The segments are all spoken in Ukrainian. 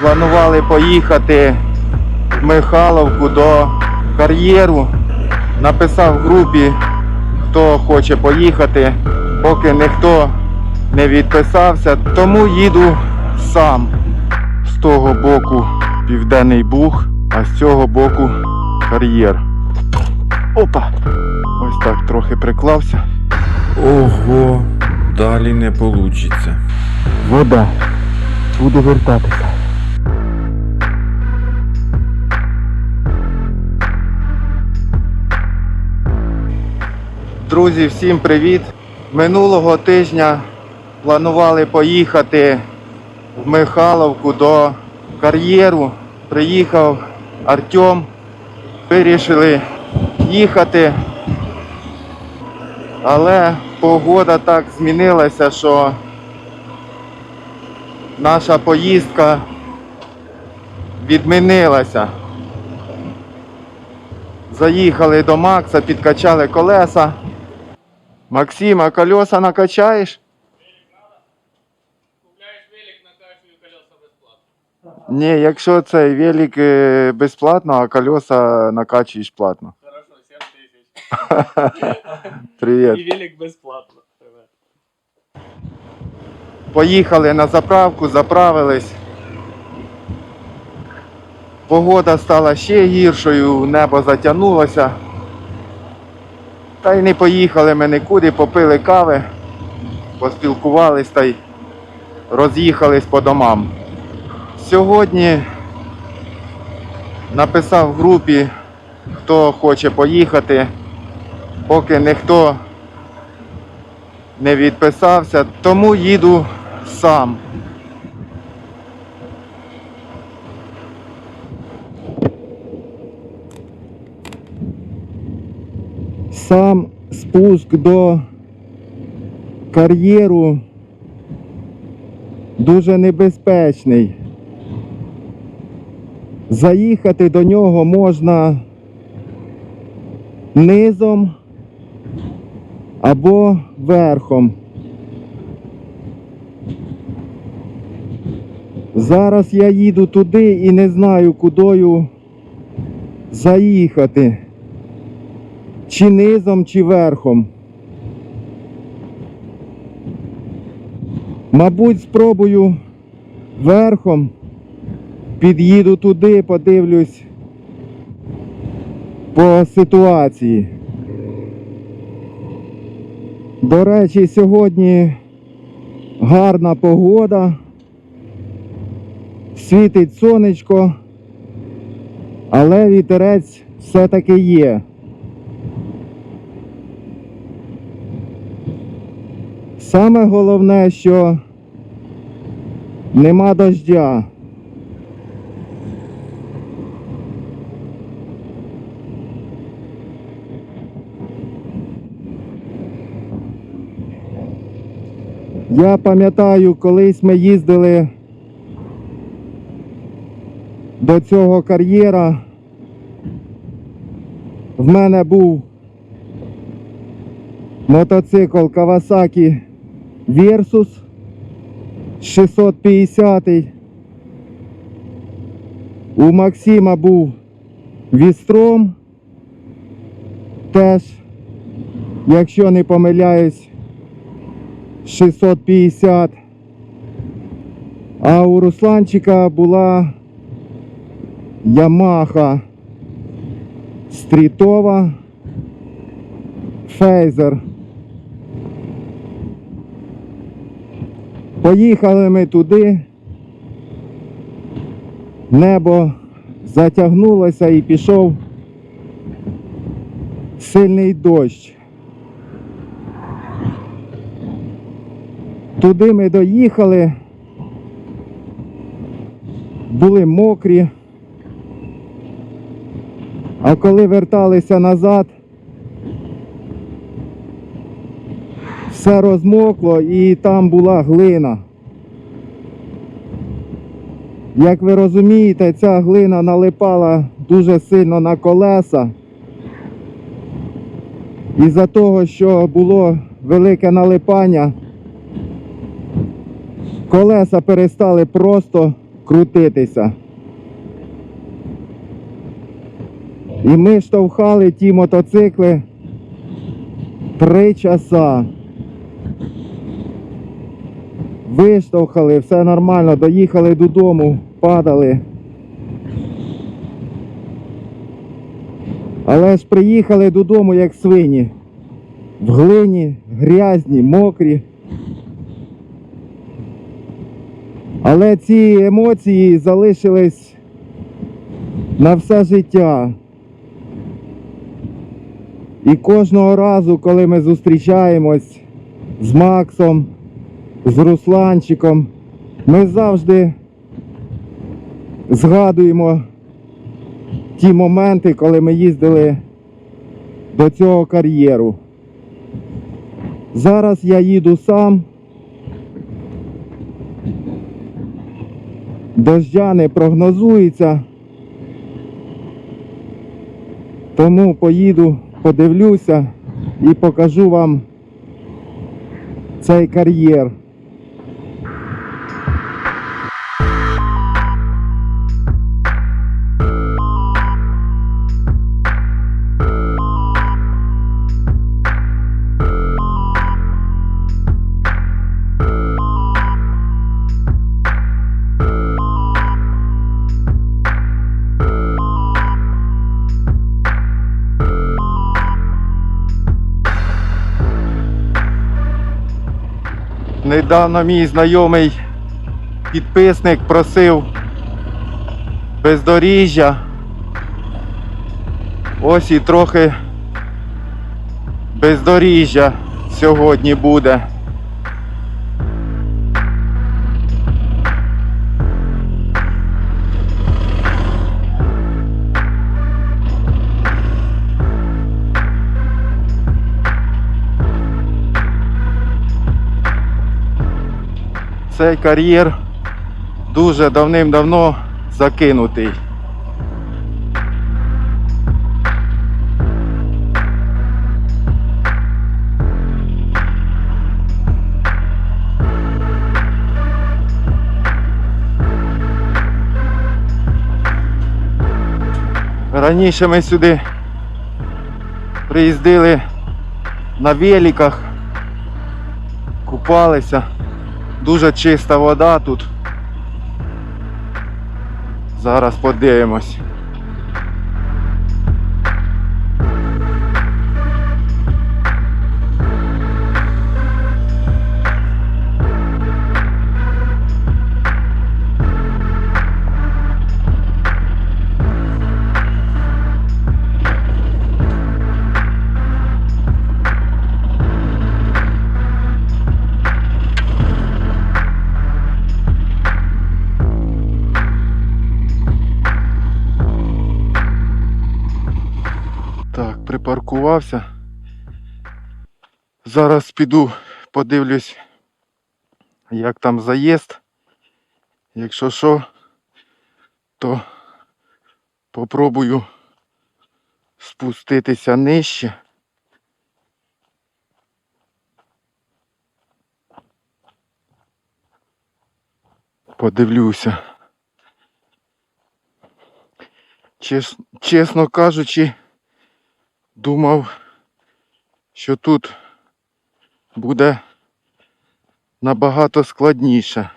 планували поїхати в Михайловку до кар'єру. Написав в групі, хто хоче поїхати, поки ніхто не відписався, тому їду сам. З того боку Південний Буг, а з цього боку кар'єр. Опа! Ось так трохи приклався. Ого, далі не получиться. Вода. Буду вертатися. Друзі, всім привіт! Минулого тижня планували поїхати в Михайловку до кар'єру. Приїхав Артем. Вирішили їхати. Але погода так змінилася, що наша поїздка відмінилася. Заїхали до Макса, підкачали колеса. Максим, а колеса безплатно. Ні, якщо цей велик е, безплатно, а колеса накачуєш платно. Хорошо, 7 тисяч. Привіт. І велик безплатно. Привет. Поїхали на заправку, заправились. Погода стала ще гіршою, небо затягнулося. Та й не поїхали ми нікуди, попили кави, поспілкувались та й роз'їхались по домам. Сьогодні написав в групі, хто хоче поїхати, поки ніхто не відписався, тому їду сам. Сам спуск до кар'єру дуже небезпечний. Заїхати до нього можна низом або верхом. Зараз я їду туди і не знаю, кудою заїхати. Чи низом, чи верхом. Мабуть, спробую верхом. Під'їду туди, подивлюсь по ситуації. До речі, сьогодні гарна погода. Світить сонечко, але вітерець все-таки є. Саме головне, що нема дождя. Я пам'ятаю, колись ми їздили до цього кар'єра. В мене був мотоцикл Kawasaki Versus 650. У Максима був Вістром. Теж, якщо не помиляюсь, 650. А у Русланчика була Ямаха стрітова фейзер. Поїхали ми туди. Небо затягнулося і пішов сильний дощ. Туди ми доїхали, були мокрі. А коли верталися назад, все розмокло і там була глина. Як ви розумієте, ця глина налипала дуже сильно на колеса. Із-за того, що було велике налипання, колеса перестали просто крутитися. І ми штовхали ті мотоцикли три часа. Виштовхали, все нормально, доїхали додому, падали. Але ж приїхали додому як свині. В глині, грязні, мокрі. Але ці емоції залишились на все життя. І кожного разу, коли ми зустрічаємось з Максом, з Русланчиком, ми завжди згадуємо ті моменти, коли ми їздили до цього кар'єру. Зараз я їду сам. Дождя не прогнозується. Тому поїду, подивлюся і покажу вам цей кар'єр. Недавно мій знайомий підписник просив бездоріжжя. Ось і трохи бездоріжжя сьогодні буде. Цей кар'єр дуже давним-давно закинутий. Раніше ми сюди приїздили на великах, купалися. Дуже чиста вода тут. Зараз подивимось. Так, припаркувався. Зараз піду подивлюсь, як там заїзд. Якщо що, то попробую спуститися нижче. Подивлюся. Чес, чесно кажучи, думав, що тут буде набагато складніше.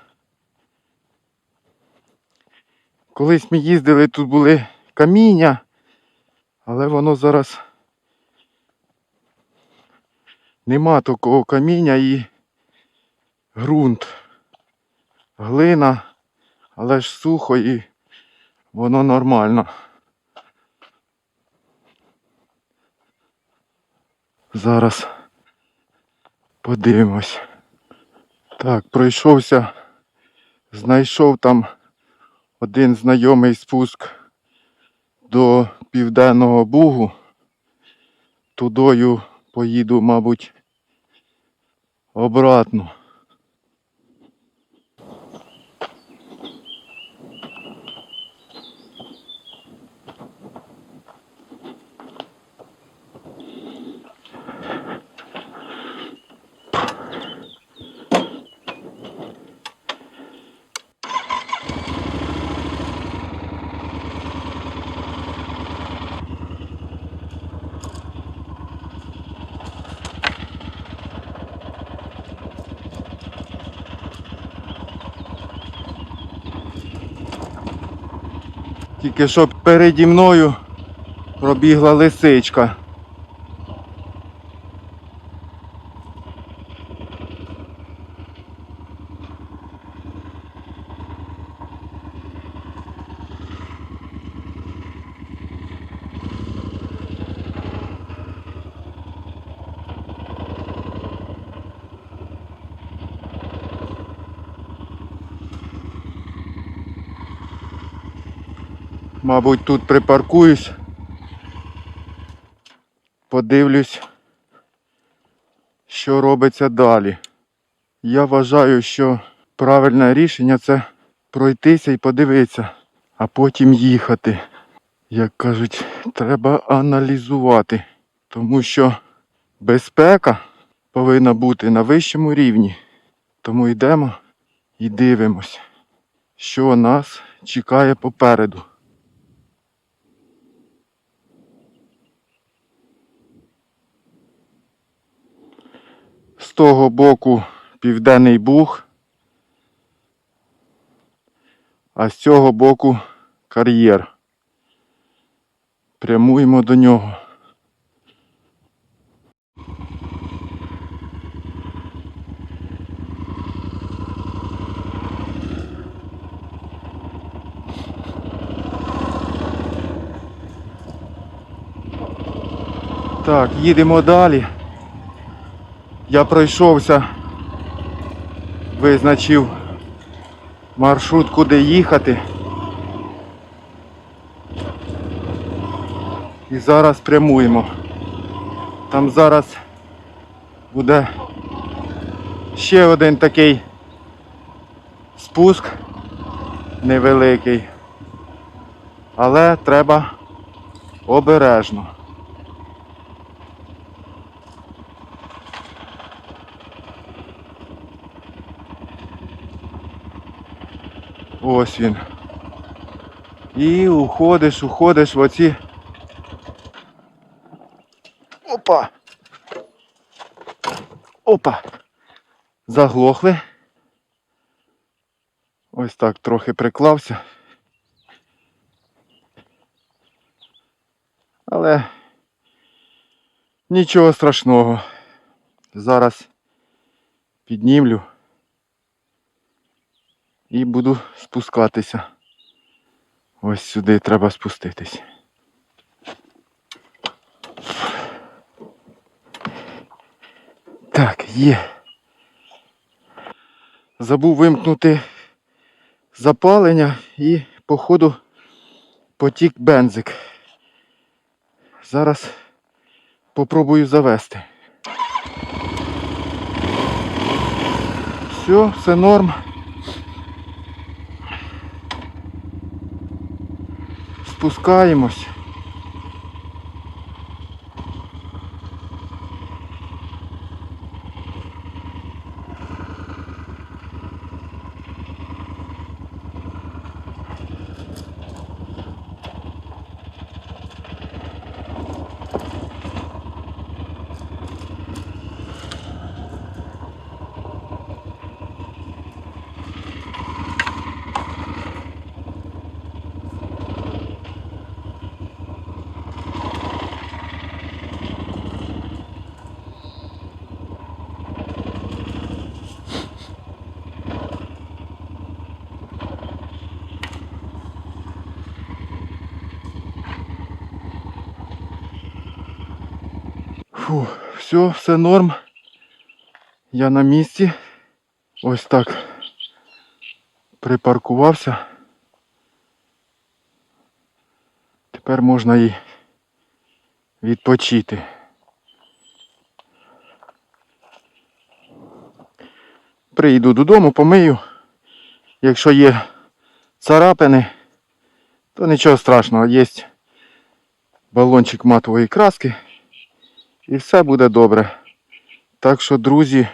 Колись ми їздили, тут були каміння, але воно зараз нема такого каміння і ґрунт, глина, але ж сухо і воно нормально. Зараз подивимось. Так, пройшовся, знайшов там один знайомий спуск до Південного Бугу. Тудою поїду, мабуть, обратно. Тільки що переді мною пробігла лисичка. Мабуть, тут припаркуюсь. Подивлюсь, що робиться далі. Я вважаю, що правильне рішення це пройтися і подивитися, а потім їхати. Як кажуть, треба аналізувати, тому що безпека повинна бути на вищому рівні. Тому йдемо і дивимось, що нас чекає попереду. Того боку Південний Буг, а з цього боку кар'єр. Прямуємо до нього. Так, їдемо далі. Я пройшовся, визначив маршрут, куди їхати. І зараз прямуємо. Там зараз буде ще один такий спуск невеликий. Але треба обережно. Ось він. І уходиш, уходиш в оці. Опа! Опа! Заглохли. Ось так трохи приклався. Але нічого страшного. Зараз піднімлю і буду спускатися. Ось сюди треба спуститись. Так, є. Забув вимкнути запалення і, походу, потік бензик. Зараз попробую завести. Все, все норм. Спускаємось. Фу, все, все норм. Я на місці. Ось так. Припаркувався. Тепер можна і відпочити. Приїду додому, помию. Якщо є царапини, то нічого страшного, є балончик матової краски і все буде добре. Так що, друзі,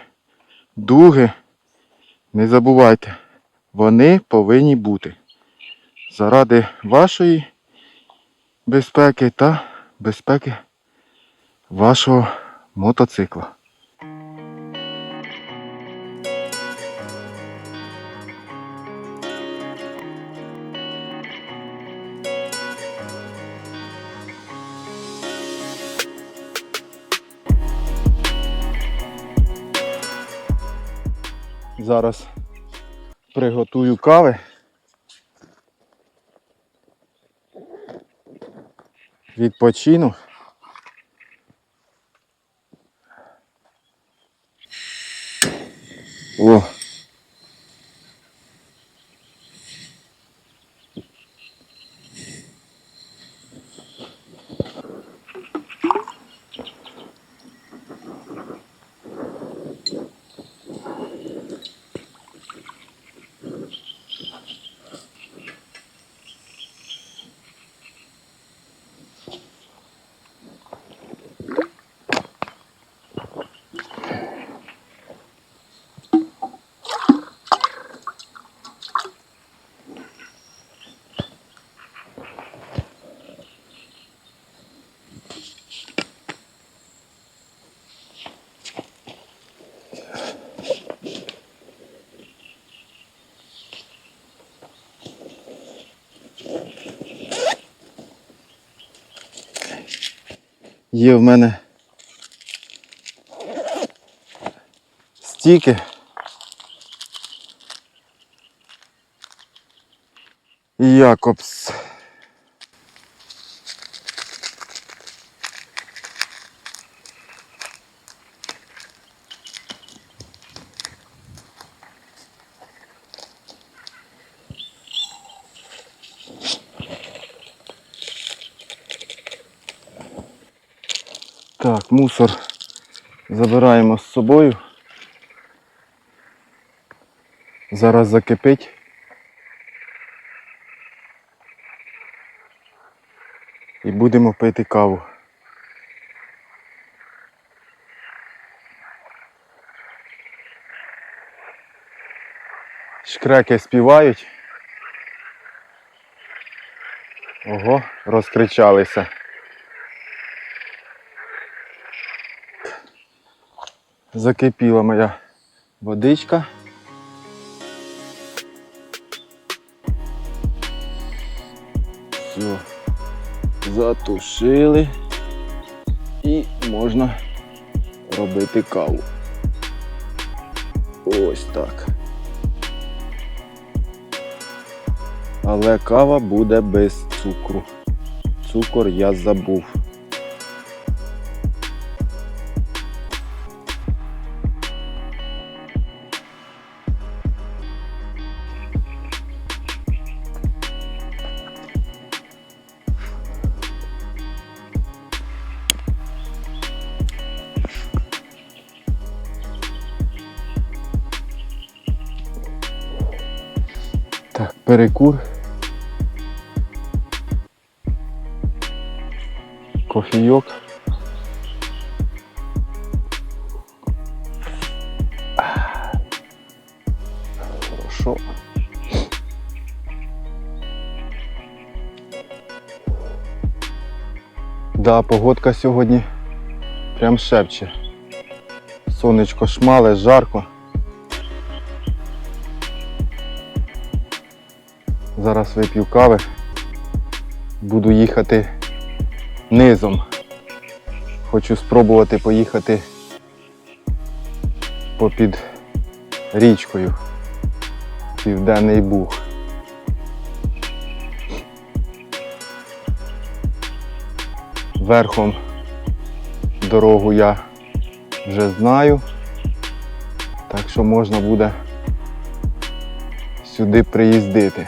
дуги, не забувайте, вони повинні бути заради вашої безпеки та безпеки вашого мотоцикла. Зараз приготую кави. Відпочину. Є в мене стіки. Якобс. Так, мусор забираємо з собою. Зараз закипить. І будемо пити каву. Шкреки співають. Ого, розкричалися. Закипіла моя водичка. Все, затушили і можна робити каву. Ось так. Але кава буде без цукру. Цукор я забув. Перекур. Кофійок. Хорошо. Да, погодка сьогодні прям шепче. Сонечко шмале, жарко. Зараз вип'ю кави. Буду їхати низом. Хочу спробувати поїхати попід річкою. Південний Буг. Верхом дорогу я вже знаю, так що можна буде сюди приїздити.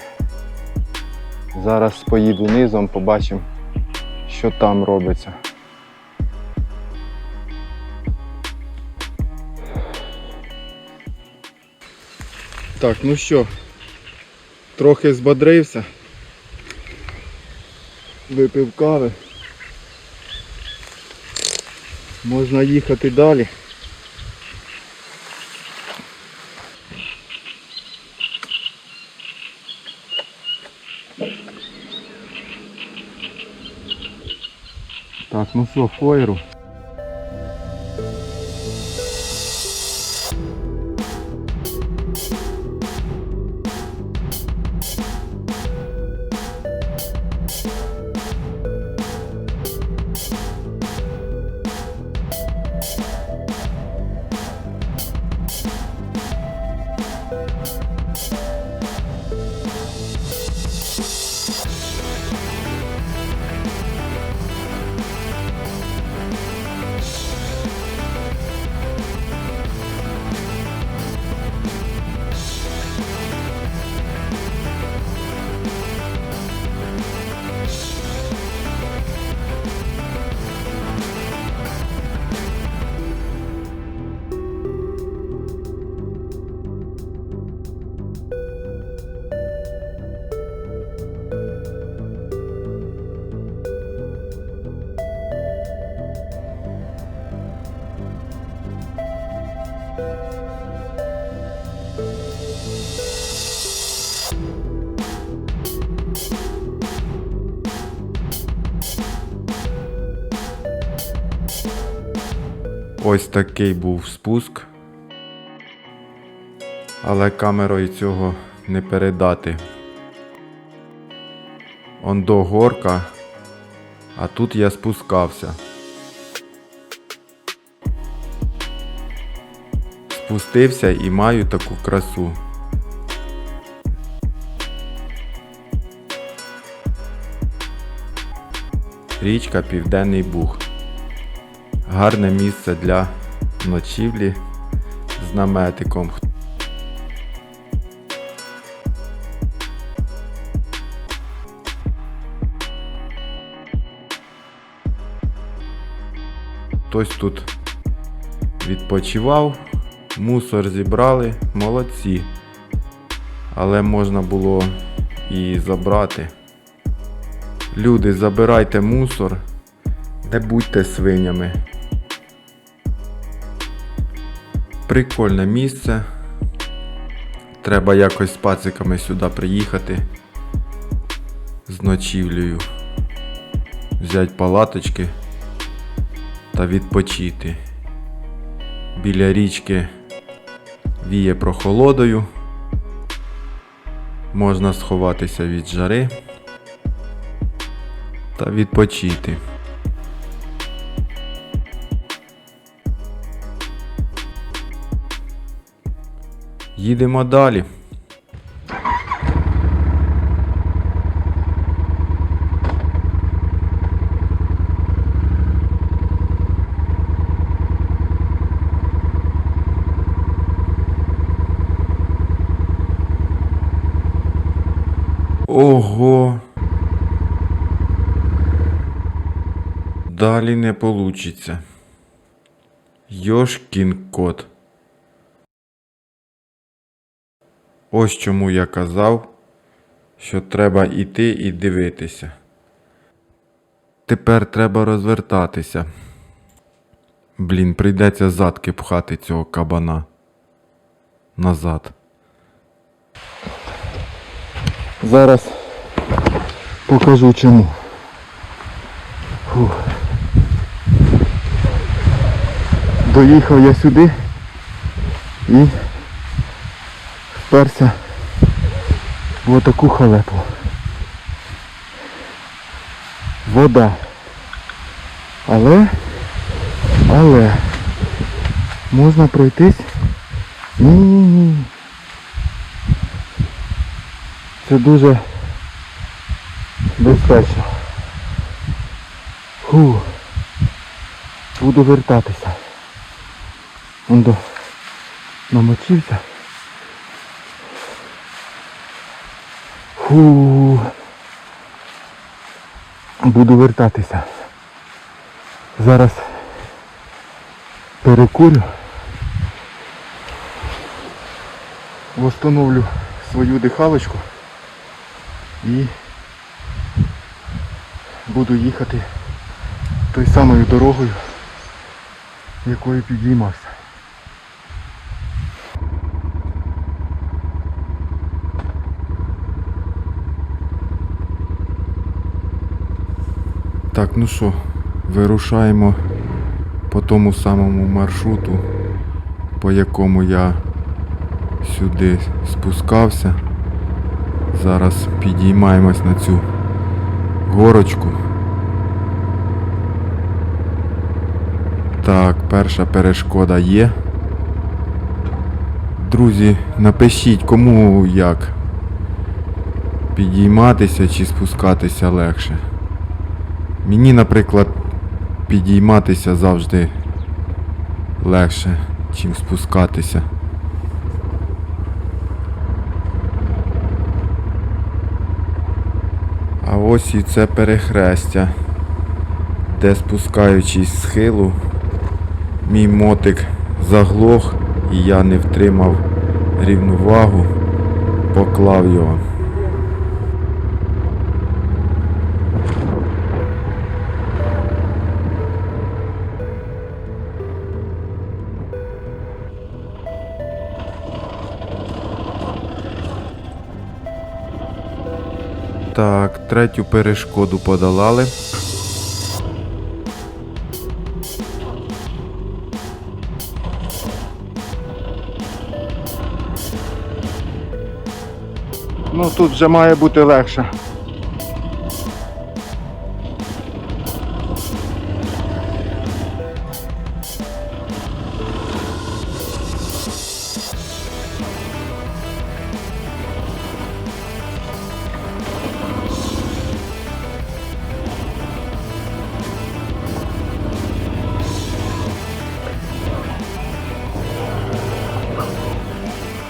Зараз поїду низом, побачимо, що там робиться. Так, ну що, трохи збодрився. Випив кави. Можна їхати далі. Так, ну що, фойеру. Ось такий був спуск. Але камерою цього не передати. Он до горка, а тут я спускався. Спустився і маю таку красу. Річка Південний Буг. Гарне місце для ночівлі з наметиком. Хтось тут відпочивав, мусор зібрали, молодці. Але можна було і забрати. Люди, забирайте мусор, не будьте свинями. Прикольне місце. Треба якось з пациками сюди приїхати з ночівлею. Взяти палаточки та відпочити. Біля річки віє прохолодою. Можна сховатися від жари та відпочити. Їдемо далі. Ого. Далі не получиться. Йошкін кот. Ось чому я казав, що треба йти і дивитися. Тепер треба розвертатися. Блін, прийдеться задки пхати цього кабана. Назад. Зараз покажу чому. Фух. Доїхав я сюди і вперся в отаку халепу. Вода. Але, але можна пройтись. Ні-ні-ні. Це дуже безпечно. Фу. Буду вертатися. Он до намочився. Фу. Буду вертатися. Зараз перекурю. Восстановлю свою дихалочку і буду їхати той самою дорогою, якою підіймався. Так, ну що, вирушаємо по тому самому маршруту, по якому я сюди спускався. Зараз підіймаємось на цю горочку. Так, перша перешкода є. Друзі, напишіть, кому як підійматися чи спускатися легше. Мені, наприклад, підійматися завжди легше, чим спускатися. А ось і це перехрестя, де спускаючись з схилу, мій мотик заглох і я не втримав рівновагу, поклав його. Так, третю перешкоду подолали. Ну тут вже має бути легше.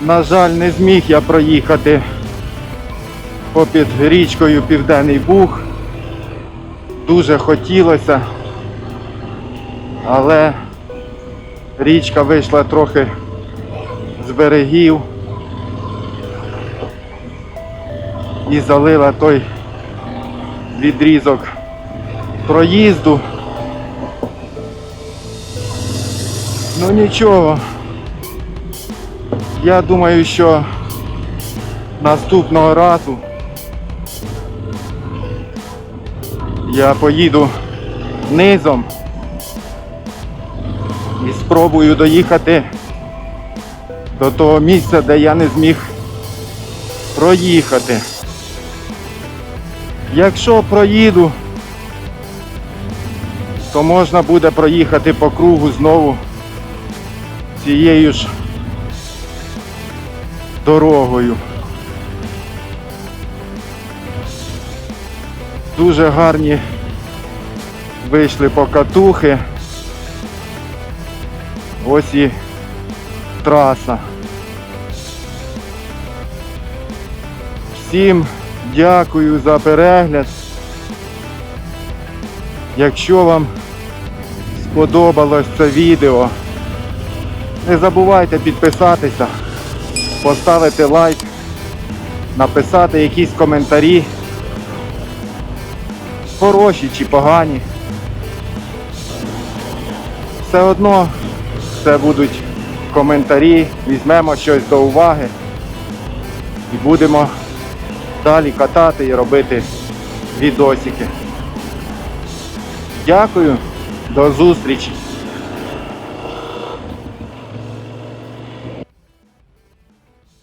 На жаль, не зміг я проїхати попід річкою Південний Буг. Дуже хотілося, але річка вийшла трохи з берегів і залила той відрізок проїзду. Ну нічого. Я думаю, що наступного разу я поїду низом і спробую доїхати до того місця, де я не зміг проїхати. Якщо проїду, то можна буде проїхати по кругу знову цією ж дорогою. Дуже гарні вийшли покатухи. Ось і траса. Всім дякую за перегляд. Якщо вам сподобалось це відео, не забувайте підписатися поставити лайк, написати якісь коментарі, хороші чи погані. Все одно це будуть коментарі, візьмемо щось до уваги і будемо далі катати і робити відосики. Дякую, до зустрічі!